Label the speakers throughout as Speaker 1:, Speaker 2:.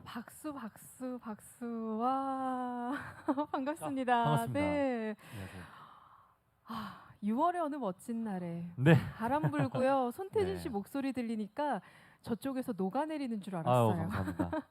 Speaker 1: 아
Speaker 2: 박수 박수 박수 와 반갑습니다.
Speaker 1: 아, 반갑습니다.
Speaker 2: 네.
Speaker 1: 안녕하세요.
Speaker 2: 아 6월의 어느 멋진 날에
Speaker 1: 네.
Speaker 2: 바람 불고요. 손태진
Speaker 1: 네.
Speaker 2: 씨 목소리 들리니까 저쪽에서 녹아내리는 줄
Speaker 1: 아유
Speaker 2: 알았어요.
Speaker 1: 감사합니다.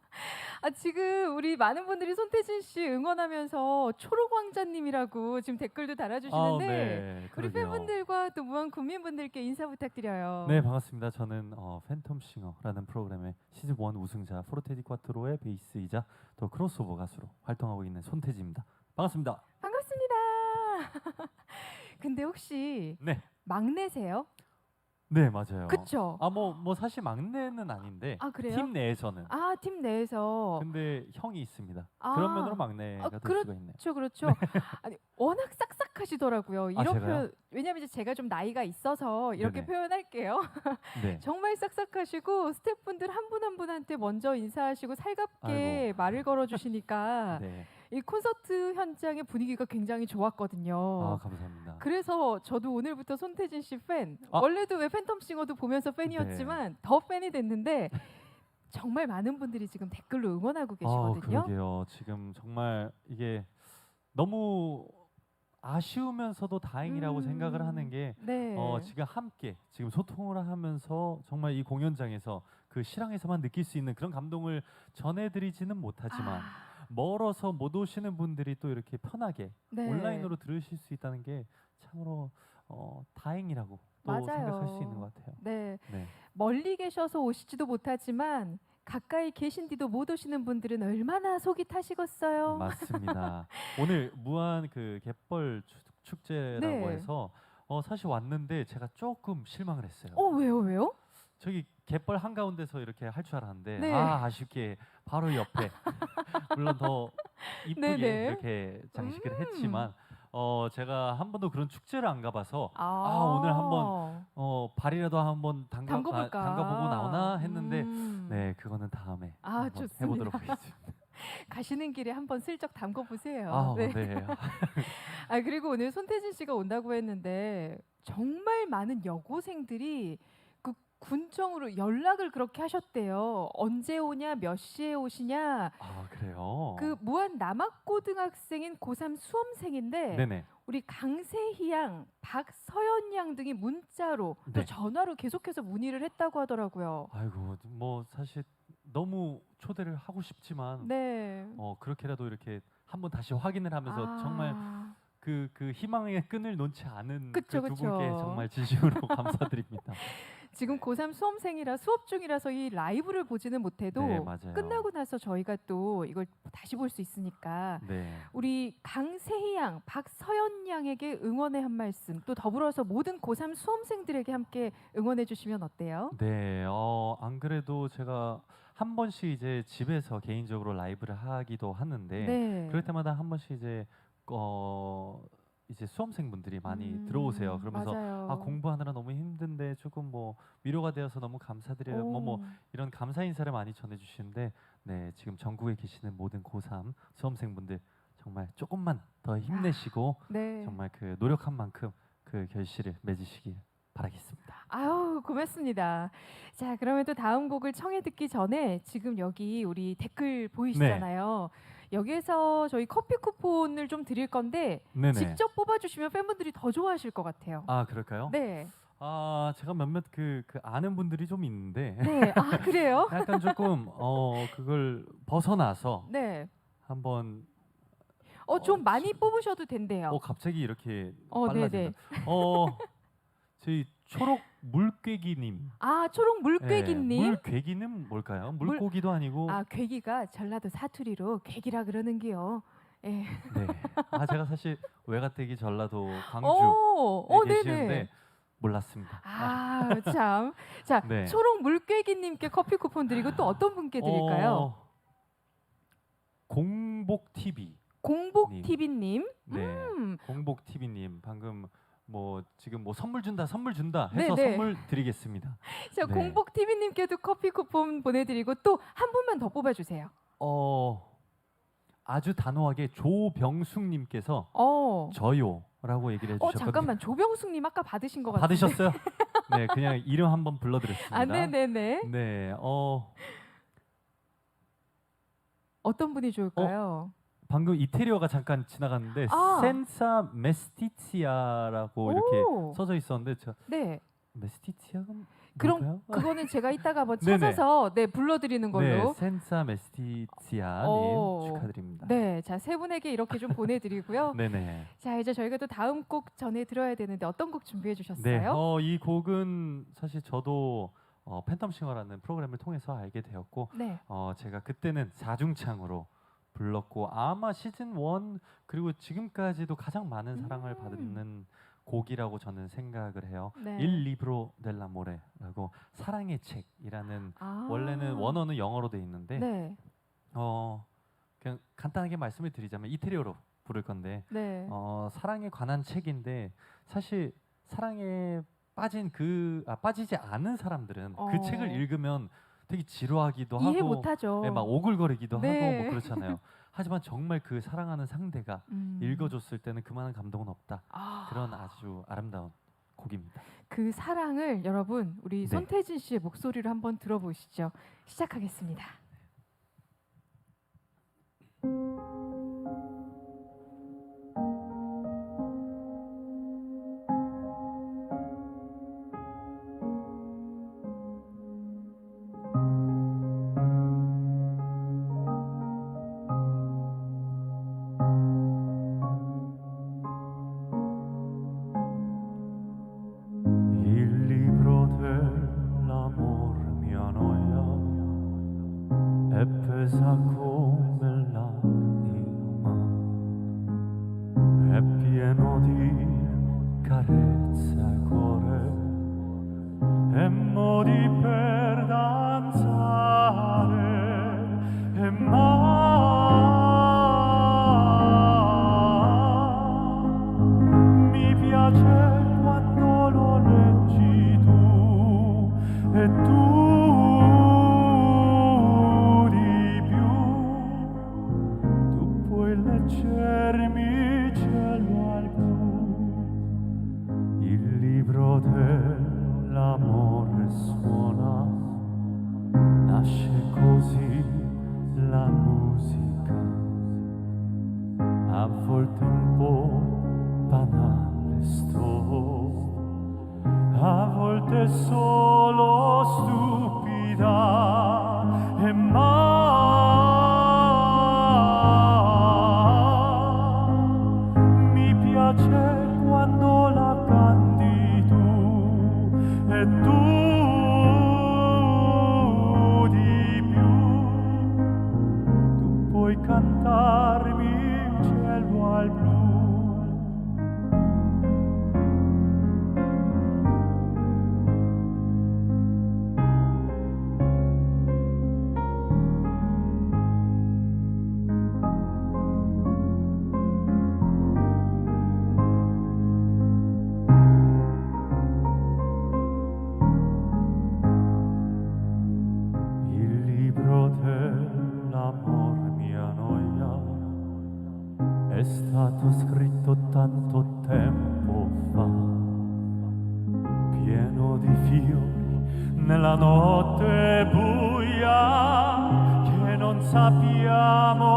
Speaker 2: 아 지금 우리 많은 분들이 손태진 씨 응원하면서 초록왕자님이라고 지금 댓글도 달아주시는데
Speaker 1: 네,
Speaker 2: 우리
Speaker 1: 그러게요.
Speaker 2: 팬분들과 또 무한 국민분들께 인사 부탁드려요.
Speaker 1: 네 반갑습니다. 저는 어, 팬텀 싱어라는 프로그램의 시즌 1 우승자 프로테디 쿼트로의 베이스이자 또 크로스오버 가수로 활동하고 있는 손태지입니다. 반갑습니다.
Speaker 2: 반갑습니다. 근데 혹시
Speaker 1: 네,
Speaker 2: 막내세요?
Speaker 1: 네 맞아요.
Speaker 2: 그쵸?
Speaker 1: 아뭐뭐 사실 막내는 아닌데
Speaker 2: 아 그래요?
Speaker 1: 팀 내에서는
Speaker 2: 아 팀 내에서
Speaker 1: 근데 형이 있습니다.
Speaker 2: 아.
Speaker 1: 그런 면으로 막내가
Speaker 2: 아,
Speaker 1: 될
Speaker 2: 그렇-
Speaker 1: 수가 있네요.
Speaker 2: 그렇죠 그렇죠. 아니 워낙 싹싹하시더라고요.
Speaker 1: 아,
Speaker 2: 이런
Speaker 1: 제가요?
Speaker 2: 표현 왜냐면 이제 제가 좀 나이가 있어서 이렇게
Speaker 1: 네네.
Speaker 2: 표현할게요.
Speaker 1: 네.
Speaker 2: 정말 싹싹하시고 스태프분들 한 분 한 분한테 먼저 인사하시고 살갑게 말을 걸어주시니까
Speaker 1: 네.
Speaker 2: 이 콘서트 현장의 분위기가 굉장히 좋았거든요.
Speaker 1: 아 감사합니다.
Speaker 2: 그래서 저도 오늘부터 손태진 씨 팬.
Speaker 1: 아.
Speaker 2: 원래도 왜 팬텀 싱어도 보면서 팬이었지만 더 팬이 됐는데 정말 많은 분들이 지금 댓글로 응원하고
Speaker 1: 아
Speaker 2: 계시거든요.
Speaker 1: 그러게요. 지금 정말 이게 너무 아쉬우면서도 다행이라고
Speaker 2: 음.
Speaker 1: 생각을 하는 게
Speaker 2: 네.
Speaker 1: 어, 지금 함께 지금 소통을 하면서 정말 이 공연장에서 그 실황에서만 느낄 수 있는 그런 감동을 전해드리지는 못하지만
Speaker 2: 아,
Speaker 1: 멀어서 못 오시는 분들이 또 이렇게 편하게
Speaker 2: 네.
Speaker 1: 온라인으로 들으실 수 있다는 게 참으로 어, 다행이라고 또
Speaker 2: 맞아요.
Speaker 1: 생각할 수 있는 것 같아요.
Speaker 2: 네.
Speaker 1: 네.
Speaker 2: 멀리 계셔서 오시지도 못하지만 가까이 계신 뒤도 못 오시는 분들은 얼마나 속이 타시겠어요.
Speaker 1: 맞습니다. 오늘 무한 그 갯벌 축- 축제라고
Speaker 2: 네.
Speaker 1: 해서 어, 사실 왔는데 제가 조금 실망을 했어요.
Speaker 2: 어 왜요 왜요?
Speaker 1: 저기 갯벌 한 가운데서 이렇게 할 줄 알았는데
Speaker 2: 네.
Speaker 1: 아 아쉽게 바로 옆에 물론 더 이쁘게
Speaker 2: 네네.
Speaker 1: 이렇게 장식을
Speaker 2: 음.
Speaker 1: 했지만 어 제가 한 번도 그런 축제를 안 가봐서
Speaker 2: 아,
Speaker 1: 오늘 한번 어 발이라도 한번 담가
Speaker 2: 담궈볼까?
Speaker 1: 아, 담가보고 나오나 했는데
Speaker 2: 음.
Speaker 1: 네 그거는 다음에
Speaker 2: 아,
Speaker 1: 한번
Speaker 2: 좋습니다.
Speaker 1: 해보도록 하겠습니다.
Speaker 2: 가시는 길에 한번 슬쩍 담궈 보세요.
Speaker 1: 아,
Speaker 2: 네.
Speaker 1: 네.
Speaker 2: 아 그리고 오늘 손태진 씨가 온다고 했는데 정말 많은 여고생들이 그 군청으로 연락을 그렇게 하셨대요. 언제 오냐, 몇 시에 오시냐.
Speaker 1: 아 그래요.
Speaker 2: 그 무한 남학고등학생인 고3 수험생인데
Speaker 1: 네네.
Speaker 2: 우리 강세희 양, 박서연 양 등이 문자로 또
Speaker 1: 네.
Speaker 2: 전화로 계속해서 문의를 했다고 하더라고요.
Speaker 1: 아이고 뭐 사실 너무 초대를 하고 싶지만
Speaker 2: 네.
Speaker 1: 어 그렇게라도 이렇게 한번 다시 확인을 하면서
Speaker 2: 아,
Speaker 1: 정말 그 그 희망의 끈을 놓지 않은
Speaker 2: 그쵸,
Speaker 1: 그 두
Speaker 2: 그쵸.
Speaker 1: 분께 정말 진심으로 감사드립니다.
Speaker 2: 지금 고3 수험생이라 수업 중이라서 이 라이브를 보지는 못해도
Speaker 1: 네 맞아요.
Speaker 2: 끝나고 나서 저희가 또 이걸 다시 볼 수 있으니까
Speaker 1: 네.
Speaker 2: 우리 강세희 양, 박서연 양에게 응원의 한 말씀 또 더불어서 모든 고3 수험생들에게 함께 응원해 주시면 어때요?
Speaker 1: 네, 어, 안 그래도 제가 한 번씩 이제 집에서 개인적으로 라이브를 하기도 하는데
Speaker 2: 네.
Speaker 1: 그럴 때마다 한 번씩 이제 어 이제 수험생분들이 많이
Speaker 2: 음,
Speaker 1: 들어오세요. 그러면서
Speaker 2: 맞아요.
Speaker 1: 아 공부하느라 너무 힘든데 조금 뭐 위로가 되어서 너무 감사드려요. 뭐 뭐
Speaker 2: 오.
Speaker 1: 이런 감사 인사를 많이 전해주시는데 네 지금 전국에 계시는 모든 고3 수험생분들 정말 조금만 더 힘내시고
Speaker 2: 네.
Speaker 1: 정말 그 노력한 만큼 그 결실을 맺으시길 바라겠습니다.
Speaker 2: 아유 고맙습니다. 자 그러면 또 다음 곡을 청해 듣기 전에 지금 여기 우리 댓글 보이시잖아요. 여기에서 저희 커피 쿠폰을 좀 드릴 건데
Speaker 1: 네네.
Speaker 2: 직접 뽑아주시면 팬분들이 더 좋아하실 것 같아요.
Speaker 1: 아 그럴까요?
Speaker 2: 네,
Speaker 1: 아 제가 몇몇 그, 그 아는 분들이 좀 있는데
Speaker 2: 네, 아 그래요?
Speaker 1: 약간 조금 어 그걸 벗어나서
Speaker 2: 네,
Speaker 1: 한번
Speaker 2: 어 좀
Speaker 1: 어,
Speaker 2: 많이 뽑으셔도 된대요.
Speaker 1: 어 갑자기 이렇게
Speaker 2: 어,
Speaker 1: 빨라진다. 어 저희 초록 물꾀기님.
Speaker 2: 아 초록 물꾀기님.
Speaker 1: 네, 물괴기는 뭘까요?
Speaker 2: 물-
Speaker 1: 물고기도 아니고.
Speaker 2: 아 괴기가 전라도 사투리로 괴기라 그러는기요. 예.
Speaker 1: 네. 아 제가 사실 외가댁이 전라도 광주에
Speaker 2: 오, 어,
Speaker 1: 계시는데
Speaker 2: 네네.
Speaker 1: 몰랐습니다.
Speaker 2: 아 참. 자
Speaker 1: 네.
Speaker 2: 초록 물꾀기님께 커피 쿠폰 드리고 또 어떤 분께 드릴까요?
Speaker 1: 어, 공복 TV.
Speaker 2: 공복
Speaker 1: 님.
Speaker 2: TV님.
Speaker 1: 네.
Speaker 2: 음,
Speaker 1: 공복 TV님 방금 뭐 지금 뭐 선물 준다 선물 준다 해서
Speaker 2: 네, 네.
Speaker 1: 선물 드리겠습니다.
Speaker 2: 자
Speaker 1: 네.
Speaker 2: 공복 TV님께도 커피 쿠폰 보내드리고 또 한 분만 더 뽑아주세요.
Speaker 1: 어 아주 단호하게 조병숙님께서
Speaker 2: 어.
Speaker 1: 저요라고 얘기를
Speaker 2: 어
Speaker 1: 해주셨거든요.
Speaker 2: 잠깐만 조병숙님 아까 받으신 것 같아요.
Speaker 1: 받으셨어요? 네, 그냥 이름 한번 불러드렸습니다.
Speaker 2: 아 네네네.
Speaker 1: 네, 어
Speaker 2: 어떤 분이 좋을까요?
Speaker 1: 방금 이태리어가 잠깐 지나갔는데
Speaker 2: 아.
Speaker 1: 센사 메스티치아라고 이렇게
Speaker 2: 오,
Speaker 1: 써져 있었는데 저
Speaker 2: 네.
Speaker 1: 메스티치아가
Speaker 2: 그럼
Speaker 1: 뭘까요?
Speaker 2: 그거는 제가 이따가 한번
Speaker 1: 네네.
Speaker 2: 찾아서 네 불러드리는 걸로.
Speaker 1: 네, 센사 메스티치아님
Speaker 2: 오.
Speaker 1: 축하드립니다.
Speaker 2: 네, 자 세 분에게 이렇게 좀 보내드리고요.
Speaker 1: 네네.
Speaker 2: 자 이제 저희가 또 다음 곡 전해 들어야 되는데 어떤 곡 준비해
Speaker 1: 네,
Speaker 2: 주셨어요?
Speaker 1: 어, 이 곡은 사실 저도 어, 팬텀 싱어라는 프로그램을 통해서 알게 되었고
Speaker 2: 네.
Speaker 1: 어, 제가 그때는 자중창으로 불렀고 아마 시즌 1 그리고 지금까지도 가장 많은 사랑을
Speaker 2: 음.
Speaker 1: 받는 곡이라고 저는 생각을 해요.
Speaker 2: 네.
Speaker 1: 일 리브로 델라 모레라고 사랑의 책이라는
Speaker 2: 아.
Speaker 1: 원래는 원어는 영어로 돼 있는데
Speaker 2: 네.
Speaker 1: 어 그냥 간단하게 말씀을 드리자면 이태리어로 부를 건데
Speaker 2: 네.
Speaker 1: 어 사랑에 관한 책인데 사실 사랑에 빠진 그 아, 빠지지 않은 사람들은
Speaker 2: 어.
Speaker 1: 그 책을 읽으면 되게 지루하기도
Speaker 2: 이해
Speaker 1: 하고
Speaker 2: 못하죠.
Speaker 1: 네, 막 오글거리기도
Speaker 2: 네.
Speaker 1: 하고 뭐 그렇잖아요. 하지만 정말 그 사랑하는 상대가
Speaker 2: 음.
Speaker 1: 읽어줬을 때는 그만한 감동은 없다.
Speaker 2: 아,
Speaker 1: 그런 아주 아름다운 곡입니다.
Speaker 2: 그 사랑을 여러분 우리
Speaker 1: 네.
Speaker 2: 손태진 씨의 목소리로 한번 들어보시죠. 시작하겠습니다.
Speaker 1: your church. Di
Speaker 3: fiori nella notte buia che non sappiamo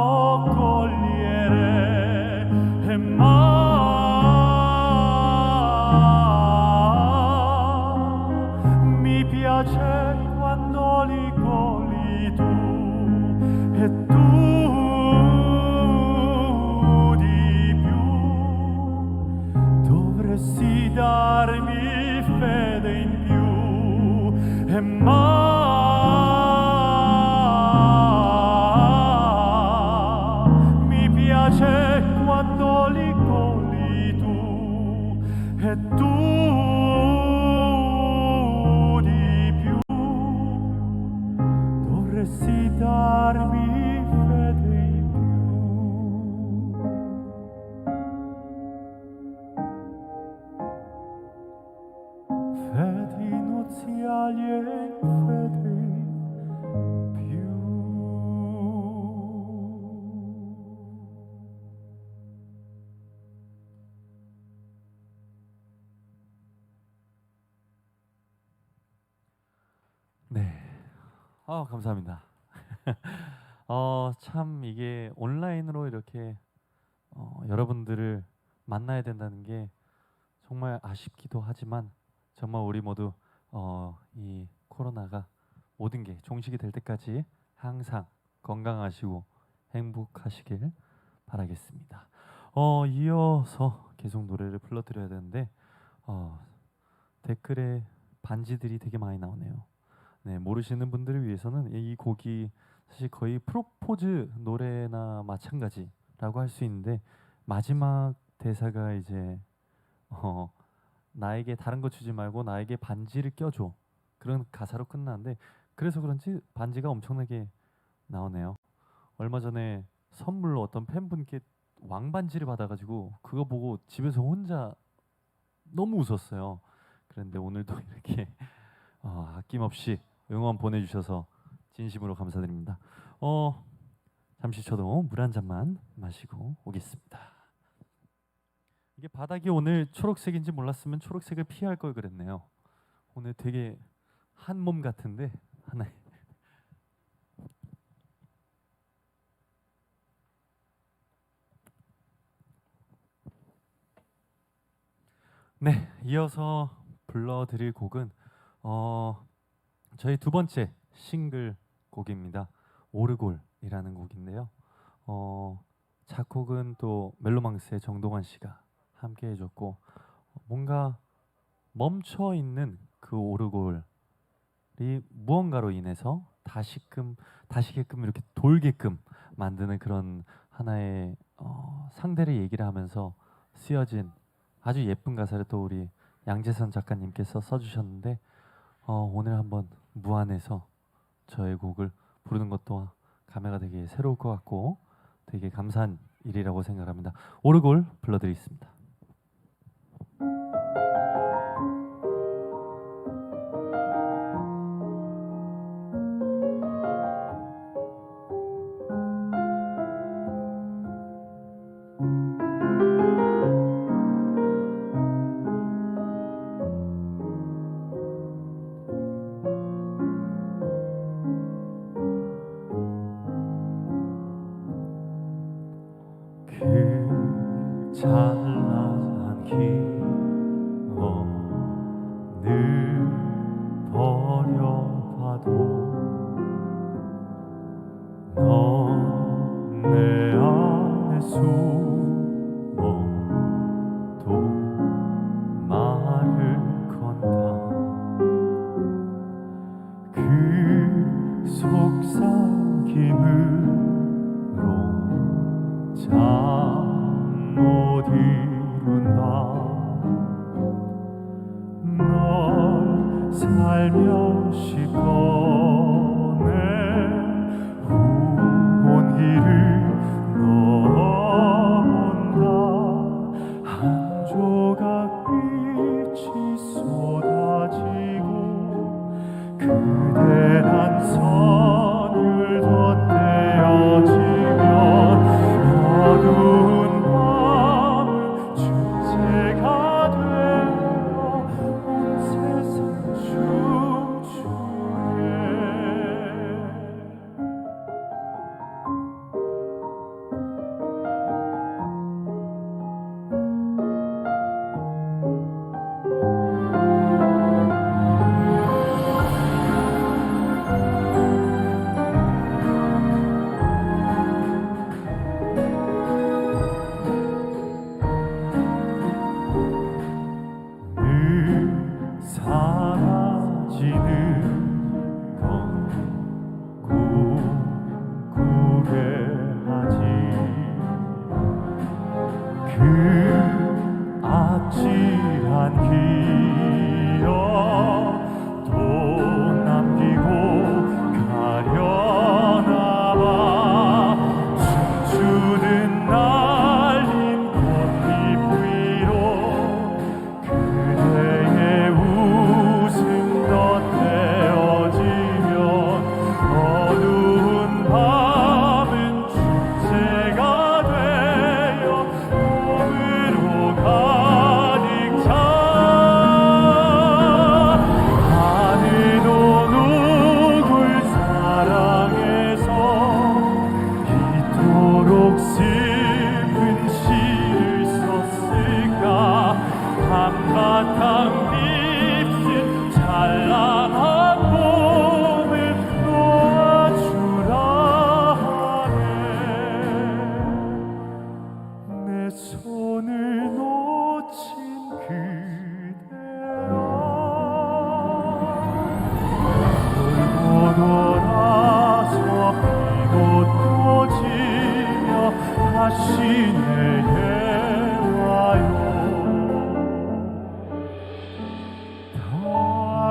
Speaker 1: 아, 감사합니다. 어, 참 이게 온라인으로 이렇게 어, 여러분들을 만나야 된다는 게 정말 아쉽기도 하지만 정말 우리 모두 어, 이 코로나가 모든 게 종식이 될 때까지 항상 건강하시고 행복하시길 바라겠습니다. 어, 이어서 계속 노래를 불러드려야 되는데 어, 댓글에 반지들이 되게 많이 나오네요. 네, 모르시는 분들을 위해서는 이 곡이 사실 거의 프로포즈 노래나 마찬가지라고 할 수 있는데 마지막 대사가 이제 어, 나에게 다른 거 주지 말고 나에게 반지를 껴줘 그런 가사로 끝나는데 그래서 그런지 반지가 엄청나게 나오네요. 얼마 전에 선물로 어떤 팬분께 왕반지를 받아가지고 그거 보고 집에서 혼자 너무 웃었어요. 그런데 오늘도 이렇게 어, 아낌없이 응원 보내주셔서 진심으로 감사드립니다. 어, 잠시 저도 물 한 잔만 마시고 오겠습니다. 이게 바닥이 오늘 초록색인지 몰랐으면 초록색을 피할 걸 그랬네요. 오늘 되게 한 몸 같은데 하나. 네, 이어서 불러드릴 곡은 어, 저희 두 번째 싱글 곡입니다. 오르골이라는 곡인데요. 어, 작곡은 또 멜로망스의 정동환 씨가 함께 해줬고 어, 뭔가 멈춰 있는 그 오르골이 무언가로 인해서 다시금 다시게끔 이렇게 돌게끔 만드는 그런 하나의 어, 상대를 얘기를 하면서 쓰여진 아주 예쁜 가사를 또 우리 양재선 작가님께서 써주셨는데 어, 오늘 한번 무안에서 저의 곡을 부르는 것도 감회가 되게 새로울 것 같고 되게 감사한 일이라고 생각합니다. 오르골 불러드리겠습니다. 그 자. 사라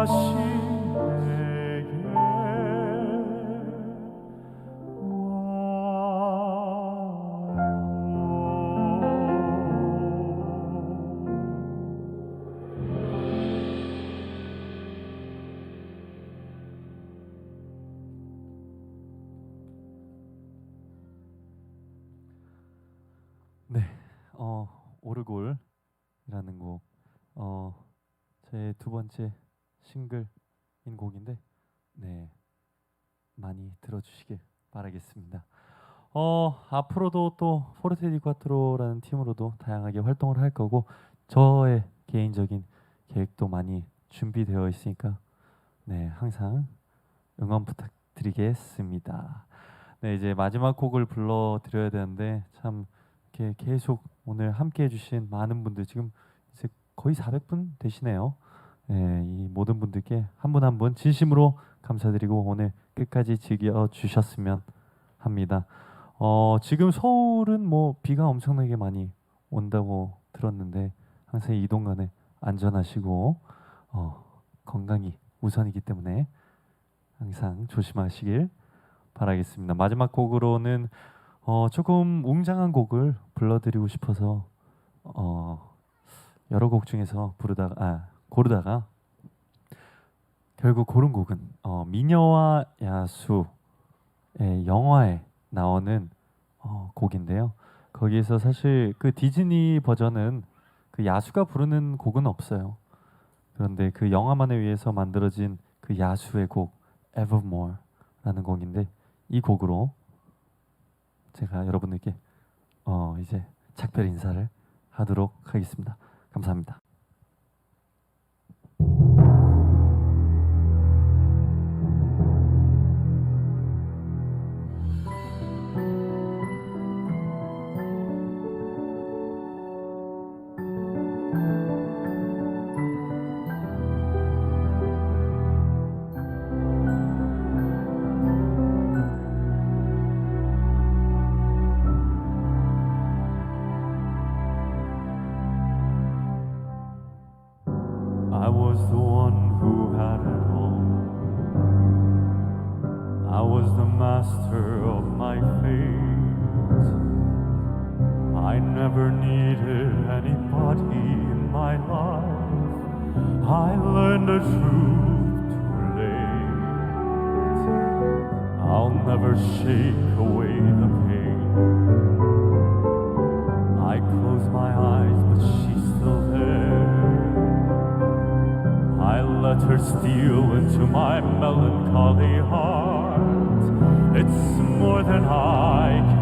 Speaker 1: 네, 어 오르골이라는 곡, 어제 두 번째 싱글인 곡인데, 네 많이 들어주시길 바라겠습니다. 어 앞으로도 또 포르테 디 콰트로라는 팀으로도 다양하게 활동을 할 거고, 저의 개인적인 계획도 많이 준비되어 있으니까, 네 항상 응원 부탁드리겠습니다. 네 이제 마지막 곡을 불러드려야 되는데 참 이렇게 계속 오늘 함께 해주신 많은 분들 지금 이제 거의 400분 되시네요. 네, 이 모든 분들께 한 분 한 분 진심으로 감사드리고 오늘 끝까지 즐겨 주셨으면 합니다. 어, 지금 서울은 뭐 비가 엄청나게 많이 온다고 들었는데 항상 이동 간에 안전하시고 어, 건강이 우선이기 때문에 항상 조심하시길 바라겠습니다. 마지막 곡으로는 어, 조금 웅장한 곡을 불러드리고 싶어서 어, 여러 곡 중에서 부르다가 아, 고르다가 결국 고른 곡은 어, 미녀와 야수의 영화에 나오는 어, 곡인데요. 거기에서 사실 그 디즈니 버전은 그 야수가 부르는 곡은 없어요. 그런데 그 영화만을 위해서 만들어진 그 야수의 곡 Evermore라는 곡인데 이 곡으로 제가 여러분들께 어 이제 작별 인사를 하도록 하겠습니다. 감사합니다. Was the one who had it all. I was the master of my fate. I never needed anybody in my life. I learned the truth too late. I'll never shake away the pain. Let her steal into my melancholy heart. It's more than I can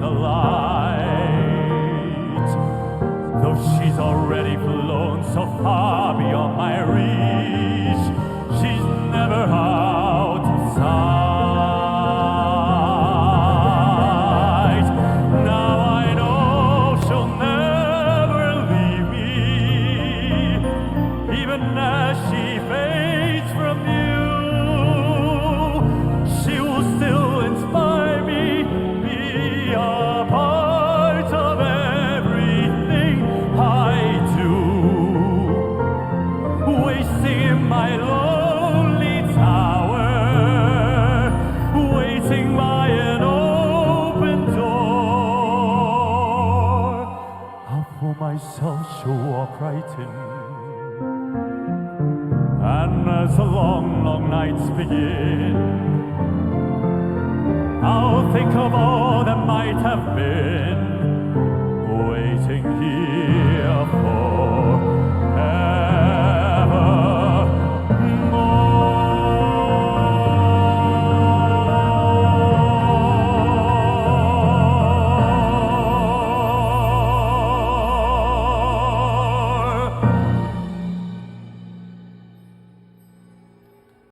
Speaker 1: the light. Though she's already flown so far myself, right in. And as the long, long nights begin, I'll think of all that might have been, waiting here